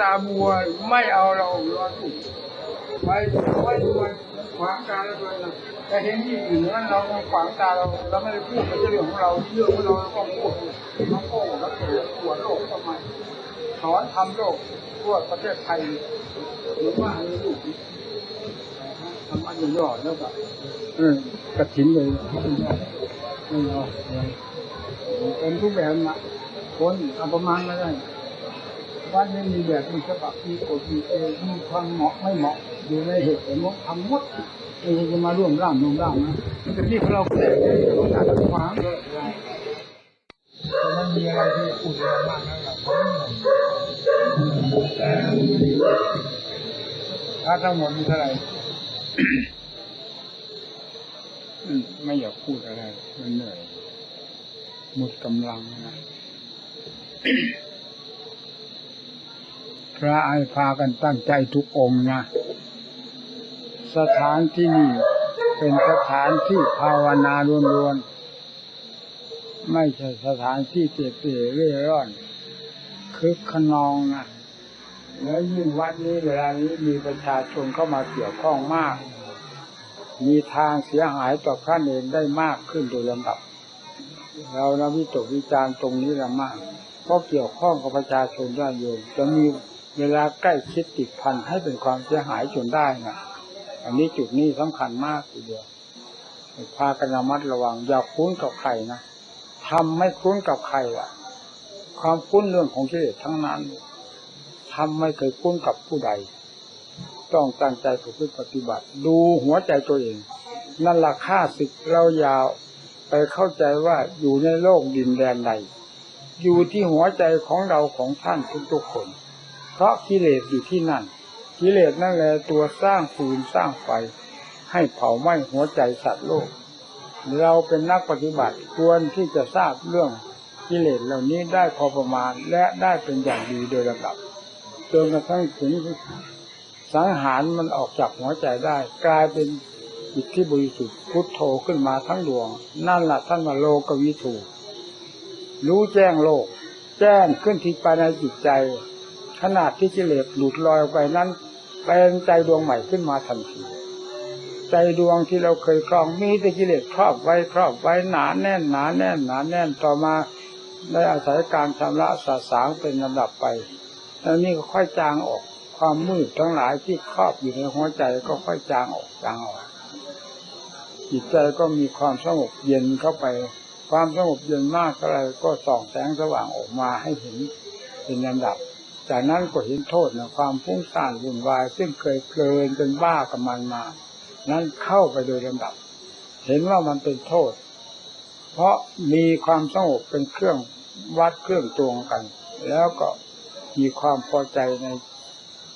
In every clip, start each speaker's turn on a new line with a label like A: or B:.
A: ตาบัวไม่เอาเราเราถูกไปไว้ด้วยขวางตาเราด้วยนะแต่เห็นที่อื่นนั้นเราขวางตาเราเราไม่ได้พูดเป็นเรื่องของเราเรื่องของเราเราต้องพูดเราโก้แล้วเกิดปวดโลกทำไมสอนทำโลกทั่วประเทศไทยหรือว่าในลูกทำอันย่อๆแล้วก็เออกระถินเลยไม่เอาเป็นทุกแบบนะคนเอาประมาณไม่ได้ วัดนี้มีแบบมีฉบับมีกฎมีเกณฑ์มีความเหมาะไม่เหมาะอยู่ในเหตุผลของทำหมดไม่ใช่จะมาร่วมร่างร่วมร่างนะมันจะที่เราแก่เราอยากจะขวางมันมีอะไรที่พูดมากนะครับถ้าทั้งหมดมีเท่าไหร่ไม่อยากพูดอะไร มันเหนื่อย หมดกำลังนะ พระไอพากันตั้งใจทุกองนะ สถานที่นี่เป็นสถานที่ภาวนาล้วนๆ ไม่ใช่สถานที่เตะเตะเร่ร่อน คึกขนองนะแล้วยิ่งวัดนี้เวลานี้มีประชาชนเข้ามาเกี่ยวข้องมาก มีทางเสียหายต่อพระเนรได้มากขึ้นโดยลำดับ เรานะวิตกวิจารณ์ตรงนี้ละมาก เพราะเกี่ยวข้องกับประชาชนญาติโยมจะมี เวลาใกล้ชิดติดพันให้เป็นความเสียหายจนได้นะอันนี้จุดนี้สำคัญมากทีเดียวพากันระมัดระวัง อย่าคุ้นกับใครนะทำไม่คุ้นกับใครอะความคุ้นเรื่องของกิเลสทั้งนั้นทำไม่เคยคุ้นกับผู้ใด ต้องตั้งใจประพฤติปฏิบัติ ดูหัวใจตัวเอง นั่นหละค่าศึกเรายาวไปเข้าใจว่าอยู่ในโลกดินแดนใด อยู่ที่หัวใจของเราของท่านทุกๆคน ราะกิเลสอยู่ที่นั่น กิเลสนั่นแหละตัวสร้างฟืนสร้างไฟ ให้เผาไหม้หัวใจสัตว์โลก เราเป็นนักปฏิบัติควรที่จะทราบเรื่องกิเลสเหล่านี้ได้พอประมาณและได้เป็นอย่างดีโดยลำดับจนกระทั่งถึงสังหารมันออกจากหัวใจได้ กลายเป็นจิตที่บริสุทธิ์พุทโธขึ้นมาทั้งดวง นั่นแหละท่านว่าโลกวิถูรู้แจ้งโลก แจ้งขึ้นที่ภายในจิตใจ ขนาดที่กิเลสหลุดลอยออกไปนั้นเป็นใจดวงใหม่ขึ้นมาทันที ใจดวงที่เราเคยครองมีแต่กิเลสครอบไว้ครอบไว้หนาแน่นหนาแน่นหนาแน่นต่อมาได้อาศัยการชำระสาสางเป็นลำดับไปแล้วนี่ก็ค่อยจางออกความมืดทั้งหลายที่ครอบอยู่ในหัวใจก็ค่อยจางออกจางออกจิตใจก็มีความสงบเย็นเข้าไป ความสงบเย็นมากเท่าไรก็ส่องแสงสว่างออกมาให้เห็นเป็นลำดับ จากนั้นก็เห็นโทษนะความฟุ้งซ่านวุ่นวาย ซึ่งเคยเพลินจนบ้ากับมันมา นั้นเข้าไปโดยลำดับ เห็นว่ามันเป็นโทษ เพราะมีความสงบเป็นเครื่องวัดเครื่องตวงกัน แล้วก็มีความพอใจใน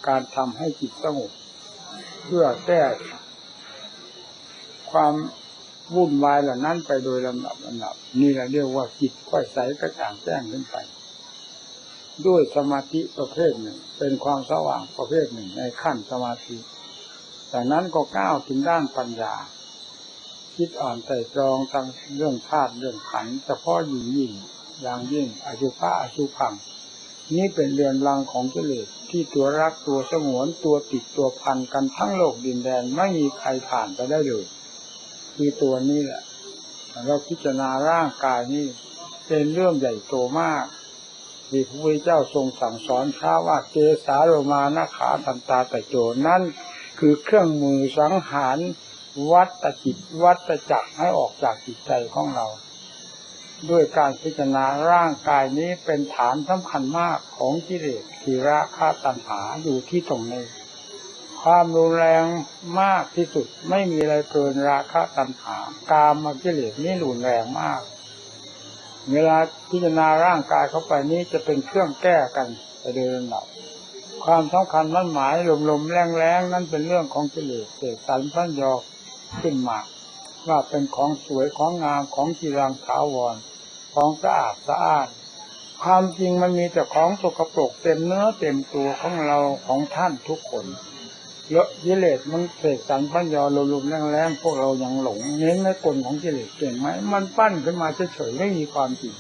A: การทำให้จิตสงบเพื่อแก้ความวุ่นวายเหล่านั้นไปโดยลำดับลำดับ นี่แหละเรียกว่าจิตค่อยใสกระจ่างแจ้งขึ้นไป ด้วยสมาธิประเภทหนึ่ง เป็นความสว่างประเภทหนึ่งในขั้นสมาธิจากนั้นก็ก้าวถึงด้านปัญญา คิดอ่านไตรตรองทางเรื่องธาตุเรื่องขันเฉพาะยิ่งยิ่งอย่างยิ่งอสุภะอสุพัง นี่เป็นเรือนรังของกิเลสที่ตัวรักตัวสงวนตัวติดตัวพันกันทั้งโลกดินแดนไม่มีใครผ่านไปได้เลยคือตัวนี้แหละเราพิจารณาร่างกายนี่เป็นเรื่องใหญ่โตมาก ที่พระพุทธเจ้าทรงสั่งสอนข้าว่าเกสาโรมานาขาทันตาตะโจนั่นคือเครื่องมือสังหารวัตจิตวัตจักรให้ออกจากจิตใจของเรา ด้วยการพิจารณาร่างกายนี้เป็นฐานสำคัญมากของกิเลสทีราคะตัณหาอยู่ที่ตรงนี้ความรุนแรงมากที่สุดไม่มีอะไรเกินราคะตัณหากามมกิเลสนี่รุนแรงมาก เวลาพิจารณาร่างกายเข้าไปนี้จะเป็นเครื่องแก้กันไปโดยลำดับความสำคัญมั่นหมายลมๆแรงๆนั้นเป็นเรื่องของกิเลสเสกสรรพันยอขึ้นมาว่าเป็นของสวยของงามของจีรังถาวร ของสะอาดสะอาดความจริงมันมีแต่ของสกปรกเต็มเนื้อเต็มตัวของเราของท่านทุกคน เลอะกิเลสมันเสกสรรพันยอลมๆแรงๆพวกเรายังหลงเน้นในกลของกิเลสเก่งไหมมันปั้นขึ้นมาเฉยๆไม่มีความจริง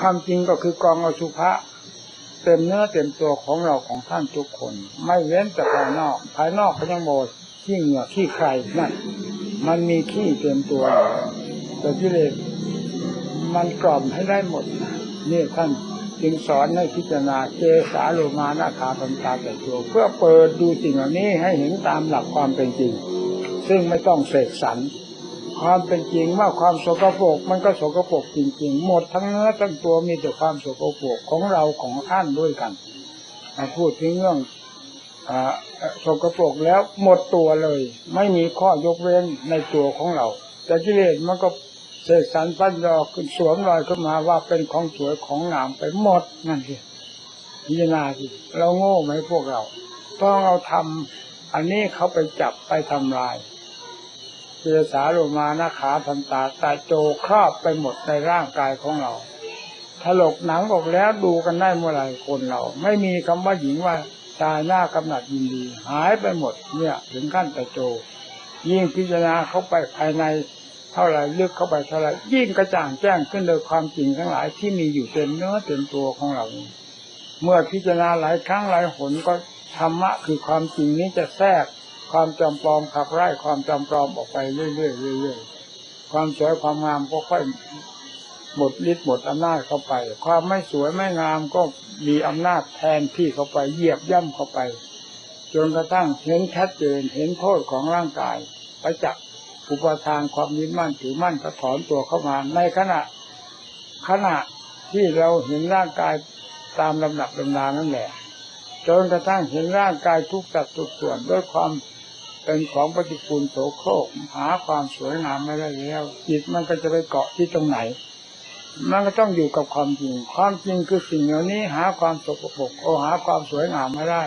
A: ความจริงก็คือกองอสุภะเต็มเนื้อเต็มตัวของเราของท่านทุกคน ไม่เว้นแต่ภายนอก ภายนอกก็ยังโมดขี้เหงื่อขี้ใครนั่นมันมีขี้เต็มตัวแต่กิเลสมันกล่อมให้ได้หมดนี่ท่าน จึงสอนให้พิจารณาเจสาโลมานาคาปัญตาแต่ตัวเพื่อเปิดดูสิ่งเหล่านี้ให้เห็นตามหลักความเป็นจริง ซึ่งไม่ต้องเสกสรรความเป็นจริงว่าความสกปรกมันก็สกปรกจริง ๆ หมดทั้งเนื้อทั้งตัวมีแต่ความสกปรกของเราของท่านด้วยกันมาพูดถึงเรื่องอ่าสกปรกแล้วหมดตัวเลย ไม่มีข้อยกเว้นในตัวของเรา แต่กิเลสมันก็ เสกสรรปั้นยอขึ้นสวมรอยขึ้นมาว่าเป็นของสวยของงามไปหมดนั่นสิพิจารณาสิเราโง่ไหมพวกเราต้องเราทำอันนี้เขาไปจับไปทำลายเจสาโลมานาขาทันตาตาโจครอบไปหมดในร่างกายของเราถลกหนังออกแล้วดูกันได้เมื่อไหร่คนเรา ไม่มีคำว่าหญิงว่าชายหน้ากำหนัดยินดี หายไปหมดเนี่ย ถึงขั้นตาโจ ยิ่งพิจารณาเข้าไปภายใน เท่าไรลึกเข้าไปเท่าไรยิ่งกระจ่างแจ้งขึ้นโดยความจริงทั้งหลายที่มีอยู่เต็มเนื้อเต็มตัวของเราเมื่อพิจารณาหลายครั้งหลายหนก็ธรรมะคือความจริงนี้จะแทรกความจำปลอมขับไล่ความจำปลอมออกไปเรื่อยๆเรื่อยๆความสวยความงามก็ค่อยหมดฤทธิ์หมดอำนาจเข้าไป ความไม่สวยไม่งามก็มีอำนาจแทนที่เข้าไปเหยียบย่ำเข้าไป จนกระทั่งเห็นชัดเจนเห็นโทษของร่างกายประจักษ์ อุปทานความยึดมั่นถือมั่นก็ถอนตัวเข้ามา ในขณะ ขณะที่เราเห็นร่างกายตามลำดับลำดานั่นแหละจนกระทั่งเห็นร่างกายทุกสัดทุกส่วนด้วยความเป็นของปฏิปูลโสโครกหาความสวยงามไม่ได้แล้วจิตมันก็จะไปเกาะที่ตรงไหน มันก็ต้องอยู่กับความจริง ความจริงคือสิ่งเหล่านี้ หาความสกปรกโอหาความสวยงามไม่ได้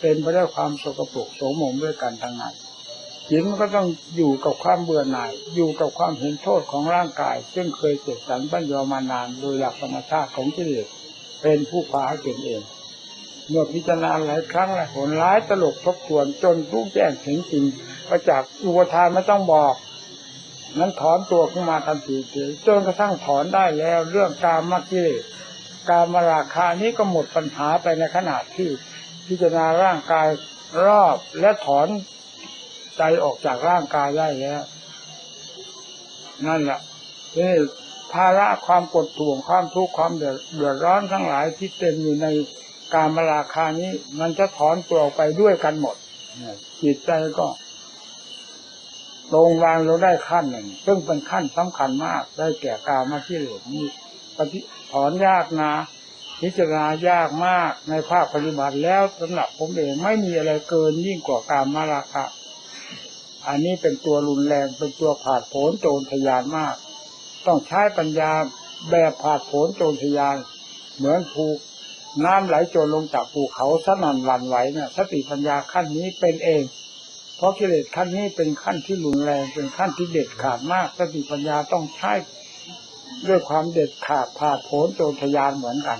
A: เป็นไปด้วยความสกปรกโสมมด้วยกันทั้งนั้น จิตมันก็ต้องอยู่กับความเบื่อหน่าย อยู่กับความเห็นโทษของร่างกาย ซึ่งเคยเจ็บสันบัญยอมานานโดยหลักธรรมชาติของกิเลสเป็นผู้พาให้เป็นเอง เมื่อพิจารณาหลายครั้งหลายหนหลายตลกทบทวนจนรู้แจ้งถึงจริงประจักษ์อุปทานไม่ต้องบอก นั้นถอนตัวขึ้นมาทันทีจนกระทั่งถอนได้แล้วเรื่องการมกิเลสการมาราคานี้ก็หมดปัญหาไปในขณะที่พิจารณาร่างกายรอบและถอน ใจออกจากร่างกายได้แล้วนั่นแหละนี่ภาระความกดท่วงความทุกข์ความเดือดร้อนทั้งหลายที่เต็มอยู่ในการมาราคานี้ มันจะถอนตัวออกไปด้วยกันหมดจิตใจก็ลงวางเราได้ขั้นหนึ่งซึ่งเป็นขั้นสำคัญมากได้แก่การมาที่เหลือนี้ปฏิถอนยากนะพิจารณายากมากในภาคปฏิบัติแล้วสำหรับผมเองไม่มีอะไรเกินยิ่งกว่าการมาราคะ อันนี้เป็นตัวรุนแรงเป็นตัวผาดโผนโจรทยานมาก ต้องใช้ปัญญาแบบผาดโผนโจรทยาน เหมือนภูน้ำไหลโจรลงจากภูเขาสนั่นหวันไหวเนี่ยสติปัญญาขั้นนี้เป็นเอง เพราะกิเลสขั้นนี้เป็นขั้นที่รุนแรงเป็นขั้นที่เด็ดขาดมาก สติปัญญาต้องใช้ด้วยความเด็ดขาดผาดโผนโจรทยานเหมือนกัน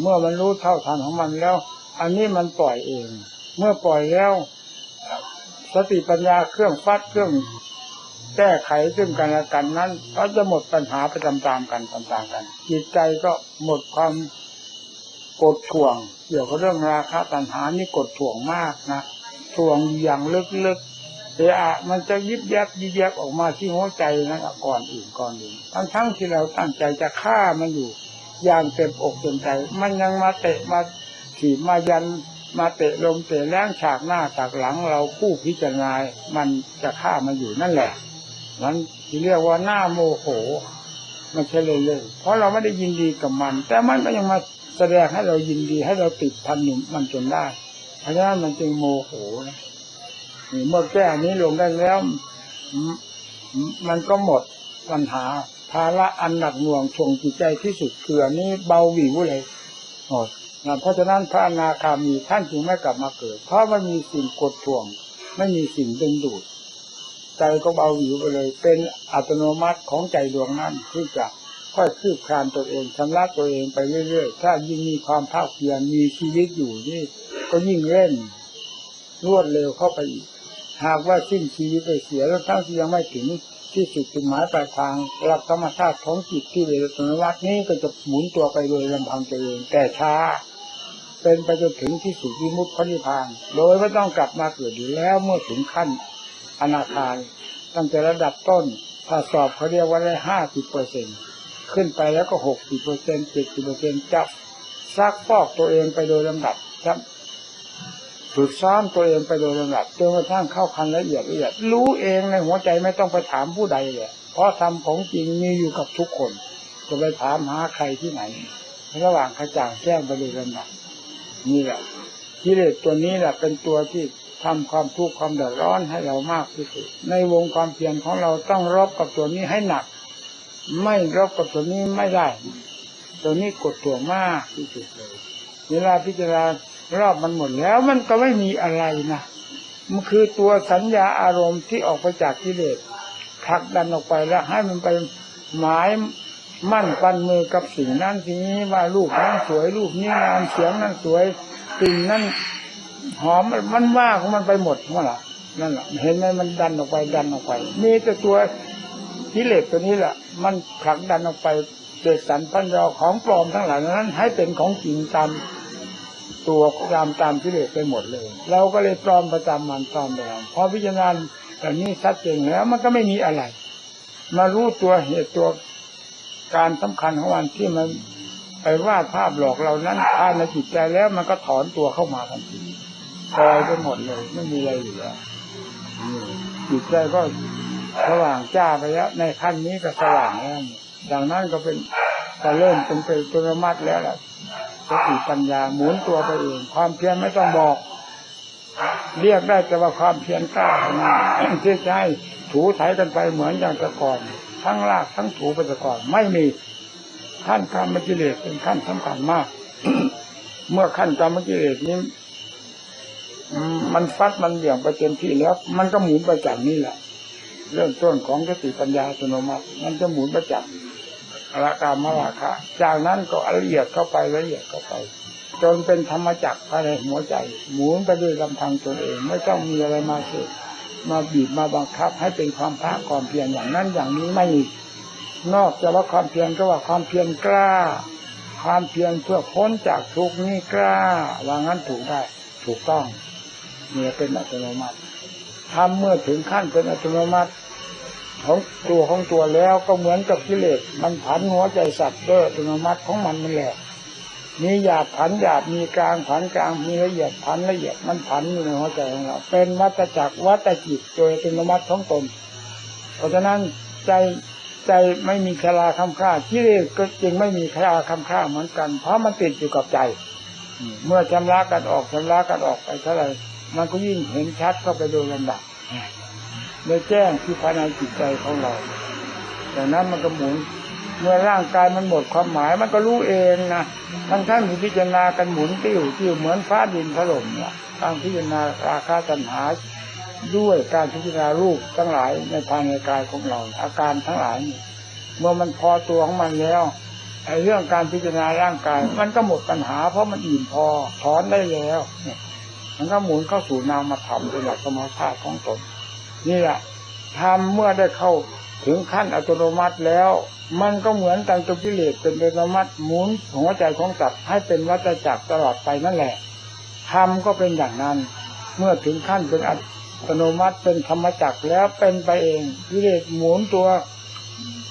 A: เมื่อมันรู้เท่าทันของมันแล้ว อันนี้มันปล่อยเอง เมื่อปล่อยแล้ว สติปัญญาเครื่องฟัดเครื่องแก้ไขซึ่งกันและกันนั้น ก็จะหมดปัญหาไปตามๆกันตามๆกัน จิตใจก็หมดความกดถ่วง เกี่ยวกับเรื่องราคะตัณหานี่กดถ่วงมากนะถ่วงอย่างลึกๆเอะอะมันจะยิบยับยิบยับออกมาที่หัวใจนะก่อนอื่นก่อนอื่นทั้งทั้งที่เราตั้งใจจะฆ่ามันอยู่ อย่างเต็มอกเต็มใจ มันยังมาเตะมาถีบมายัน มาเตะลมเตะแรงฉากหน้าฉากหลังเราคู่พิจารณา มันจะฆ่ามันอยู่นั่นแหละนั้นที่เรียกว่าหน้าโมโห มันใช่เลยเลย เพราะเราไม่ได้ยินดีกับมัน แต่มันก็ยังมาแสดงให้เรายินดีให้เราติดพันอยู่มันจนได้เพราะฉะนั้นมันจึงโมโหนะนี่เมื่อแก้นี้ลงได้แล้ว มันก็หมดปัญหาภาระอันหนักหน่วงช่วงจิตใจที่สุดคืออันนี้เบาหวิวเลยหมด เพราะฉะนั้นพระอนาคามีท่านจึงไม่กลับมาเกิด เพราะมันมีสิ่งกดท่วง ไม่มีสิ่งดึงดูด ใจก็เบาหวิวไปเลย เป็นอัตโนมัติของใจดวงนั้นที่จะค่อยคืบคลานตัวเองชำระตัวเองไปเรื่อยๆ ถ้ายิ่งมีความภาคเพียรมีชีวิตอยู่นี่ ก็ยิ่งเร่นรวดเร็วเข้าไปอีก หากว่าสิ้นชีวิตไปเสียแล้วทั้งที่ยังไม่ถึงที่สุดจุดหมายปลายทางหลักธรรมชาติของจิตที่เวทนวัฏนี้ก็จะหมุนตัวไปโดยลำพังตัวเองแต่ช้า เป็นไปจนถึงที่สุดวิมุตติพระนิพพาน โดยไม่ต้องกลับมาเกิดอยู่แล้วเมื่อถึงขั้นอนาคาตั้งแต่ระดับต้นถ้าสอบเขาเรียกว่าได้ห้าสิบเปอร์เซ็นขึ้นไปแล้วก็หกสิบเปอร์เซ็นเจ็ดสิบเปอร์เซ็นจะซักฟอกตัวเองไปโดยลำดับครับฝึกซ้อมตัวเองไปโดยลำดับจนกระทั่งเข้าคันละเอียดละเอียด รู้เองในหัวใจไม่ต้องไปถามผู้ใดเลยเพราะทำของจริงมีอยู่กับทุกคน จะไปถามหาใครที่ไหน ระหว่างขจ่างแจ้งไปโดยลำดับ นี่แหละกิเลสตัวนี้แหละเป็นตัวที่ทำความทุกข์ความเดือดร้อนให้เรามากที่สุด ในวงความเพียรของเราต้องรบกับตัวนี้ให้หนัก ไม่รบกับตัวนี้ไม่ได้ ตัวนี้กดตัวมากที่สุดเลย เวลาพิจารณารอบมันหมดแล้วมันก็ไม่มีอะไรนะมันคือตัวสัญญาอารมณ์ที่ออกไปจากกิเลสผลักดันออกไปแล้วให้มันไปหมาย มั่นปันมือกับสิ่งนั้นสิ่งนี้ว่ารูปนั้นสวยรูปนี้งามเสียงนั้นสวยกลิ่นนั้นหอมมันว่าของมันไปหมดเมื่อไหร่นั่นแหละเห็นไหมมันดันออกไปดันออกไปมีแต่ตัวกิเลสตัวนี้แหละมันผลักดันออกไปเด็กสันพันเราของปลอมทั้งหลายนั้น ให้เป็นของจริงตามตัวตามตามกิเลสไปหมดเลย เราก็เลยปลอมประจำมันปลอมไปแล้วพอพิจารณาแบบนี้ชัดเจนแล้วมันก็ไม่มีอะไร มารู้ตัวเหตุตัว การสำคัญของมันที่มันไปวาดภาพหลอกเรานั้นภายในจิตใจแล้วมันก็ถอนตัวเข้ามาทันทีปล่อยไปหมดเลยไม่มีอะไรเหลือจิตใจก็สว่างจ้าไปแล้วในขั้นนี้ก็สว่างแล้วดังนั้นก็เป็นจะเริ่มเป็นเป็นตัวมัดแล้วแหละสติปัญญาหมุนตัวไปเอง ความเพียรไม่ต้องบอกเรียกได้แต่ว่าความเพียรกล้าเท่านั้นที่จะให้ถูไถกันไปเหมือนอย่างแต่ก่อน ทั้งลากทั้งถูไปแต่ก่อนไม่มีขั้นกรรมกิเลสเป็นขั้นสำคัญมาก เมื่อขั้นกรรมกิเลสนี้มันฟัดมันเหวี่ยงไปเต็มที่แล้ว มันก็หมุนไปจากนี่แหละ เริ่มต้นของสติปัญญาอัตโนมัติมันจะหมุนไปจากราคามราคะจากนั้นก็ละเอียดเข้าไปละเอียดเข้าไปจนเป็นธรรมจักรภายในหัวใจ หมุนไปด้วยลำพังตนเอง ไม่ต้องมีอะไรมาเสก มาบีบมาบังคับ ให้เป็นความภาคความเพียรอย่างนั้นอย่างนี้ไม่มีนอกจากว่าความเพียรก็ว่าความเพียรกล้า ความเพียรเพื่อพ้นจากทุกข์นี่กล้าว่างั้นถูกได้ ถูกต้องเนี่ยเป็นอัตโนมัติทำเมื่อถึงขั้นเป็นอัตโนมัติของตัวของตัวแล้วก็เหมือนกับกิเลสมันผันหัวใจสัตว์ด้วยอัตโนมัติของมันนั่นแหละ มีหยาบผันหยาบมีกลางผันกลางมีละเอียดผันละเอียดมันผันอยู่ในหัวใจของเรา เป็นวัตจักรวัตจิตโดยอัตโนมัติของตน เพราะฉะนั้นใจใจไม่มีคลาคำค่ากิเลสก็จึงไม่มีคลาคำค่าเหมือนกัน เพราะมันติดอยู่กับใจ เมื่อชำระกันออกชำระกันออกไปเท่าไหร่มันก็ยิ่งเห็นชัดเข้าไปโดยลำดับเลยแจ้งที่ภายในจิตใจของเราจากนั้นมันก็หมุน เมื่อร่างกายมันหมดความหมายมันก็รู้เองนะทั้งท่านพิจารณากันหมุนติ้วติ้วเหมือนฟ้าดินถล่มเนี่ยทางพิจารณาราคาตัณหาด้วยการพิจารณารูปทั้งหลายในภายในกายของเรา อาการทั้งหลายนี่เมื่อมันพอตัวของมันแล้วไอ้เรื่องการพิจารณาร่างกาย มันก็หมดปัญหา เพราะมันอิ่มพอถอนได้แล้วเนี่ยมันก็หมุนเข้าสู่นามธรรมเป็นหลักธรรมชาติของตนนี่แหละทำเมื่อได้เข้าถึงขั้นอัตโนมัติแล้ว มันก็เหมือนตังตุกิเลสเป็นอัตโนมัติหมุนหัวใจของสัตว์ให้เป็นวัฏจักรตลอดไปนั่นแหละทำก็เป็นอย่างนั้น เมื่อถึงขั้นเป็นอัตโนมัติเป็นธรรมจักรแล้วเป็นไปเองกิเลสหมุนตัว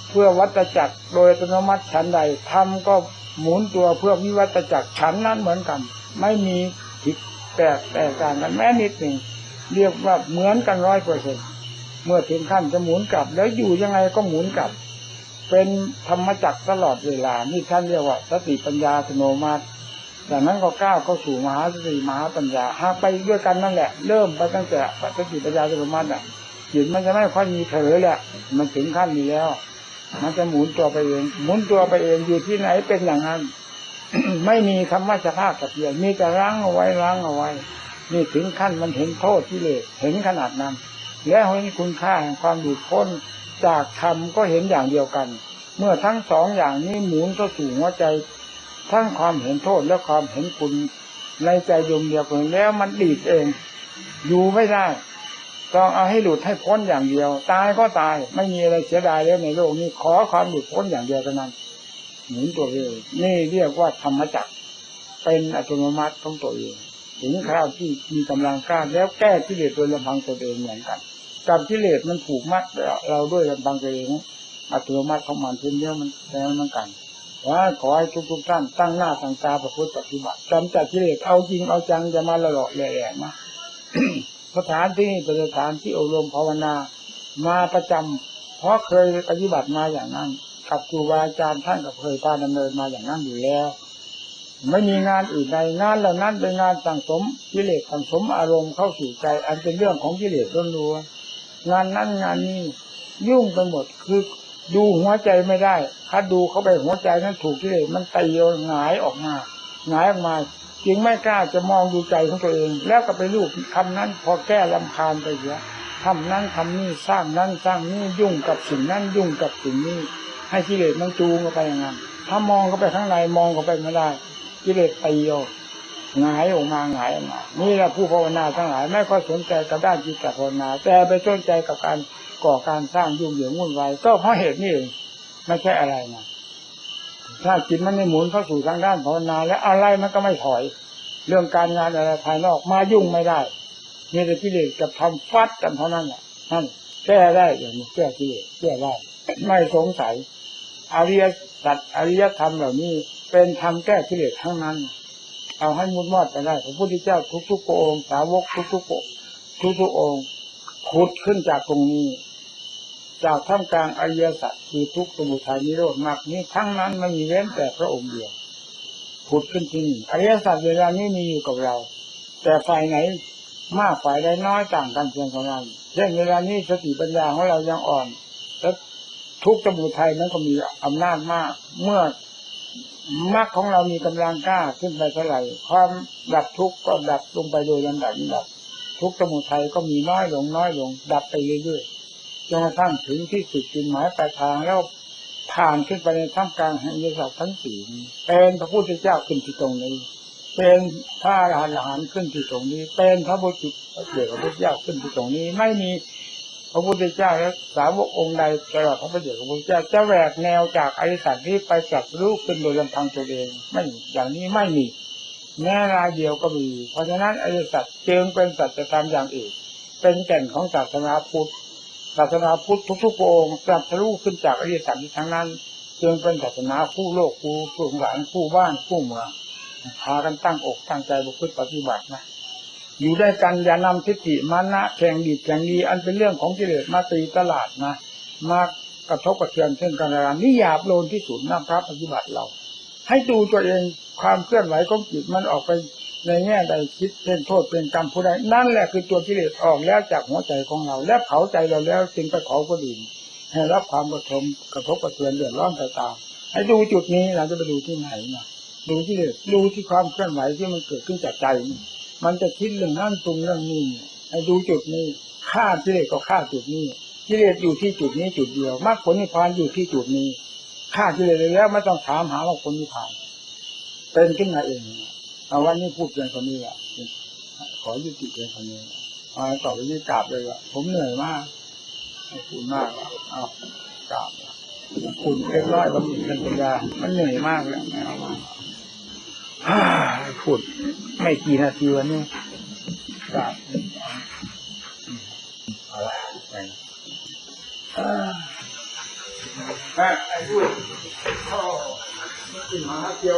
A: เพื่อวัฏจักรโดยอัตโนมัติฉันใดทำก็หมุนตัวเพื่อวิวัฏจักรฉันนั้นเหมือนกัน ไม่มีผิดแตกแตกต่างกันแม้นิดหนึ่งเรียกว่าเหมือนกันร้อยเปอร์เซ็นเมื่อถึงขั้นจะหมุนกลับ แล้วอยู่ยังไงก็หมุนกลับ เป็นธรรมจักรตลอดเวลา นี่ท่านเรียกว่าสติปัญญาอัตโนมัติจากนั้นก็ก้าวเข้าสู่มหาสติมหาปัญญาหาไปด้วยกันนั่นแหละ เริ่มไปตั้งแต่สติปัญญาอัตโนมัติอะจิตมันจะไม่ค่อยมีเผลอแหละ มันถึงขั้นนี้แล้ว มันจะหมุนตัวไปเอง หมุนตัวไปเองอยู่ที่ไหนเป็นอย่างนั้น ไม่มีคำว่าจะภาคกับเพียรมีแต่ล้างเอาไว้ล้างเอาไว้ นี่ถึงขั้นมันเห็นโทษที่เลสเห็นขนาดนั้น และเห็นคุณค่าแห่งความหลุดพ้น จากธรรมก็เห็นอย่างเดียวกัน เมื่อทั้งสองอย่างนี้หมุนเข้าสู่หัวใจ ทั้งความเห็นโทษและความเห็นคุณในใจดวงเดียวกันแล้วมันดีดเองอยู่ไม่ได้ต้องเอาให้หลุดให้พ้นอย่างเดียว ตายก็ตายไม่มีอะไรเสียดายแล้วในโลกนี้ขอความหลุดพ้นอย่างเดียวเท่านั้นหมุนตัวเองนี่เรียกว่าธรรมจักรเป็นอัตโนมัติของตัวเองถึงคราวที่มีกำลังกล้าแล้วแก้กิเลสโดยลำพังตัวเองเหมือนกัน กับกิเลสมันผูกมัดเราด้วยลำพังตัวเองอัตโนมัติของมันเช่นเดียวมันแค่นั้นเหมือนกันว่าขอให้ทุกๆท่านตั้งหน้าตั้งตาประพฤติปฏิบัติกำจัดกิเลสเอาจริงเอาจังจะมาละหล่อแหล่ๆนะสถานที่เป็นสถานที่อบรมภาวนา มาประจำเพราะเคยปฏิบัติมาอย่างนั้นกับครูบาอาจารย์ท่านก็เคยพาดำเนินมาอย่างนั้นอยู่แล้ว ไม่มีงานอื่นใดงานเหล่านั้นเป็นงานสั่งสมกิเลสสั่งสมอารมณ์เข้าสู่ใจ อันเป็นเรื่องของกิเลสล้วนๆ งานนั้นงานนี้ยุ่งไปหมดคือดูหัวใจไม่ได้ ถ้าดูเข้าไปหัวใจนั้นถูกกิเลสมันตีเอาหงายออกมาหงายออกมาจึงไม่กล้าจะมองดูใจของตัวเอง แล้วก็ไปลูกคำนั้นพอแก้ลำคาญไปเสียทำนั้นทำนี่สร้างนั้นสร้างนี่ยุ่งกับสิ่งนั้นยุ่งกับสิ่งนี้ ให้กิเลสมันจูงเข้าไปอย่างนั้นถ้ามองเข้าไปข้างในมองเข้าไปไม่ได้กิเลสตีเอา หงายออกมาหงายออกมา นี่แหละผู้ภาวนาทั้งหลายไม่ค่อยสนใจกับด้านจิตตภาวนา แต่ไปสนใจกับการก่อการสร้างยุ่งเหยิงวุ่นวายก็เพราะเหตุนี้เองไม่ใช่อะไรนะถ้าจิตมันไม่หมุนเข้าสู่ทางด้านภาวนา แล้วอะไรมันก็ไม่ถอย เรื่องการงานอะไรภายนอกมายุ่งไม่ได้มีแต่กิเลสกับทำฟัดกันเท่านั้นแหละนั่นแก้ได้อย่างนี้แก้กิเลสแก้ได้ไม่สงสัยอริยสัจอริยธรรมเหล่านี้เป็นธรรมแก้กิเลสทั้งนั้น เอาให้มุดมอดไปได้พระพุทธเจ้าทุกๆพระองค์สาวกทุกๆพระทุกๆองค์ขุดขึ้นจากตรงนี้ จากท่ามกลางอริยสัจคือทุกสมุทัยนิโรธมรรคนี้ทั้งนั้นไม่มีเว้นแต่พระองค์เดียวขุดขึ้นที่นี่อริยสัจเวลานี้มีอยู่กับเรา แต่ฝ่ายไหนมากฝ่ายใดน้อยต่างกันเพียงเท่านั้นเช่นเวลานี้สติปัญญาของเรายังอ่อนแล้วทุกสมุทัยนั้นก็มีอำนาจมาก เมื่อ มรรคของเรามีกำลังกล้าขึ้นไปเท่าไหร่ ความดับทุกข์ก็ดับลงไปโดยลำดับลำดับ ทุกข์สมุทัยก็มีน้อยลงน้อยลง ดับไปเรื่อยๆจนกระทั่งถึงที่สุดจุดหมายปลายทางแล้วผ่านขึ้นไปในท่ามกลางแห่งยศทั้งสี่เป็นพระพุทธเจ้าขึ้นที่ตรงนี้ เป็นพระอรหันต์ขึ้นที่ตรงนี้ เป็นพระบุตรเด็กพระพุทธเจ้าขึ้นที่ตรงนี้ ไม่มี พระพุทธเจ้าและสาวกองค์ใดตลอดพระประเดชพระพุทธเจ้าจะแหวกแนวจากอริสัตนี้ไปจับรู้ขึ้นโดยลำพังตัวเอง ไม่อย่างนี้ไม่มีแม้รายเดียวก็มี เพราะฉะนั้นอริสัตจึงเป็นสัจธรรมอย่างอื่นเป็นแก่นของศาสนาพุทธศาสนาพุทธทุกๆองค์ตรัสรู้ขึ้นจากอริสัตทั้งนั้น จึงเป็นศาสนาคู่โลกคู่สงสารคู่บ้านคู่เมืองพากันตั้งอกตั้งใจบุพฤติปฏิบัตินะ อยู่ด้วยกันอย่านำทิฏฐิมานะแข่งดีแข่งดี อันเป็นเรื่องของกิเลสมาตีตลาดนะมากระทบกระเทือนซึ่งกันและกันนี่หยาบโลนที่สุดนะพระปฏิบัติเรา ให้ดูตัวเองความเคลื่อนไหวของจิตมันออกไปในแง่ใดคิดเป็นโทษเป็นกรรมผู้ใดนั่นแหละคือตัวกิเลสออกแล้วจากหัวใจของเรา และเผาใจเราแล้วจึงไปเผาคนอื่นให้รับความกระทบกระทบกระเทือนเดือดร้อนไปตามให้ดูจุดนี้เราจะไปดูที่ไหนนะดูที่เลยดูที่ความเคลื่อนไหวที่มันเกิดขึ้นจากใจนี่ มันจะคิดเรื่องนั่นตรงเรื่องนี้ให้ดูจุดนี้ฆ่ากิเลสก็ฆ่าจุดนี้กิเลสอยู่ที่จุดนี้จุดเดียวมรรคผลนิพพานอยู่ที่จุดนี้ฆ่ากิเลสแล้วไม่ต้องถามหาว่าผลนิพพาน เป็นขึ้นมาเองเอาวันนี้พูดเพียงคนนี้อะขอยุติเพียงคนนี้เอาต่อไปนี้กราบเลยว่าผมเหนื่อยมากขอบคุณมากอะเอากราบคุณเรียบร้อยบำเพ็ญปัญญามันเหนื่อยมากแล้วไม่เอา พูดไม่กี่นาทีวันนี้กราบอาละไปอ่าไอ้พูดเข้าขึ้นมาเกี่ยว